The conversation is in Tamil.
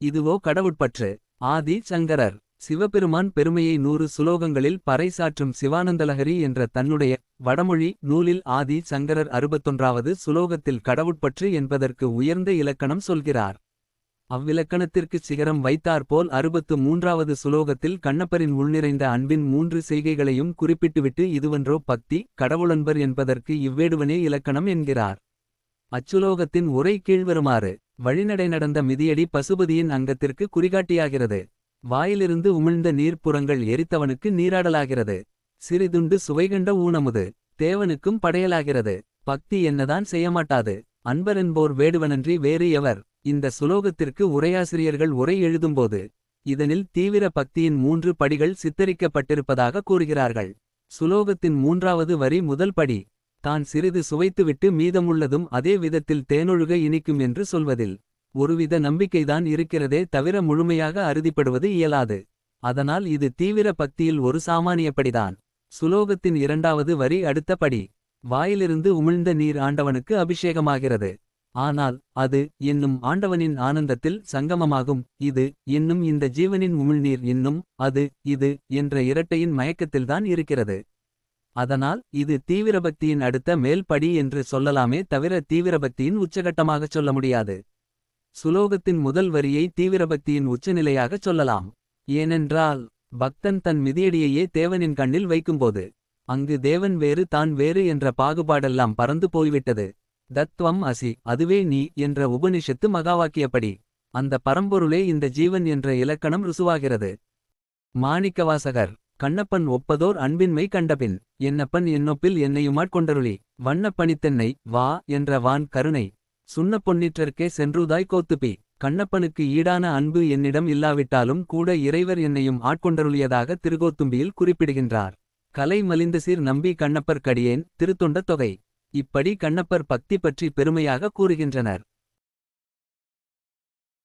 இதுவோ கடவுட்பற்று. ஆதி சங்கரர். சிவபெருமான் பெருமையை நூறு சுலோகங்களில் பறைசாற்றும் சிவானந்தலஹரி என்ற தன்னுடைய வடமொழி நூலில் ஆதி சங்கரர் அறுபத்தொன்றாவது சுலோகத்தில் கடவுட்பற்று என்பதற்கு உயர்ந்த இலக்கணம் சொல்கிறார். அவ்விலக்கணத்திற்குச் சிகரம் வைத்தாற்போல் அறுபத்து மூன்றாவது சுலோகத்தில் கண்ணப்பரின் உள்நிறைந்த அன்பின் மூன்று செய்கைகளையும் குறிப்பிட்டுவிட்டு இதுவன்றோ பக்தி கடவுளன்பர் என்பதற்கு இவ்வேடுவனே இலக்கணம் என்கிறார். அச்சுலோகத்தின் உரை கீழ்வருமாறு வழிநடை நடந்த மிதியடி பசுபதியின் அங்கத்திற்கு குறிகாட்டியாகிறது. வாயிலிருந்து உமிழ்ந்த நீர்ப்புறங்கள் எரித்தவனுக்கு நீராடலாகிறது. சிறிதுண்டு சுவைகண்ட ஊனமுது தேவனுக்கும் படையலாகிறது. பக்தி என்னதான் செய்யமாட்டாது. அன்பரென்போர் வேடுவனன்றி வேறு எவர். இந்த சுலோகத்திற்கு உரையாசிரியர்கள் உரை எழுதும்போது இதனில் தீவிர பக்தியின் மூன்று படிகள் சித்தரிக்கப்பட்டிருப்பதாக கூறுகிறார்கள். சுலோகத்தின் மூன்றாவது வரி முதல் படி தான் சிறிது சுவைத்துவிட்டு மீதமுள்ளதும் அதே விதத்தில் தேனொழுக இனிக்கும் என்று சொல்வதில் ஒருவித நம்பிக்கைதான் இருக்கிறதே தவிர முழுமையாக அறுதிப்படுவது இயலாது. அதனால் இது தீவிர பக்தியில் ஒரு சாமானியப்படிதான். சுலோகத்தின் இரண்டாவது வரி அடுத்த படி. வாயிலிருந்து உமிழ்ந்த நீர் ஆண்டவனுக்கு அபிஷேகமாகிறது. ஆனால் அது என்னும் ஆண்டவனின் ஆனந்தத்தில் சங்கமமாகும். இது என்னும் இந்த ஜீவனின் உமிழ்நீர் இன்னும் அது இது என்ற இரட்டையின் மயக்கத்தில்தான் இருக்கிறது. அதனால் இது தீவிரபக்தியின் அடுத்த மேல் படி என்று சொல்லலாமே தவிர தீவிரபக்தியின் உச்சகட்டமாகச் சொல்ல முடியாது. சுலோகத்தின் முதல் வரியை தீவிரபக்தியின் உச்சநிலையாகச் சொல்லலாம். ஏனென்றால் பக்தன் தன் மிதியடியையே தேவனின் கண்ணில் வைக்கும்போது அங்கு தேவன் வேறு தான் வேறு என்ற பாகுபாடெல்லாம் பறந்து போய்விட்டது. தத்வம் அசி அதுவே நீ என்ற உபனிஷத்து மகாவாக்கியப்படி அந்த பரம்பொருளே இந்த ஜீவன் என்ற இலக்கணம் ருசுவாகிறது. மாணிக்கவாசகர் கண்ணப்பன் ஒப்பதோர் அன்பின்மை கண்டபின் என்னப்பன் என்னொப்பில் என்னையுமாட்கொண்டருளி வண்ணப்பனித்தென்னை வா என்ற வான் கருணை சுண்ண பொன்னிற்றற்கே சென்றுதாய் கோத்துப்பி கண்ணப்பனுக்கு ஈடான அன்பு என்னிடம் இல்லாவிட்டாலும் கூட இறைவர் என்னையும் ஆட்கொண்டருளியதாக திருகோத்தும்பியில் குறிப்பிடுகின்றார். கலை மலிந்தசீர் நம்பி கண்ணப்பர் கடியேன் திருத்தொண்ட தொகை இப்படி கண்ணப்பர் பக்தி பற்றி பெருமையாக கூறுகின்றனர்.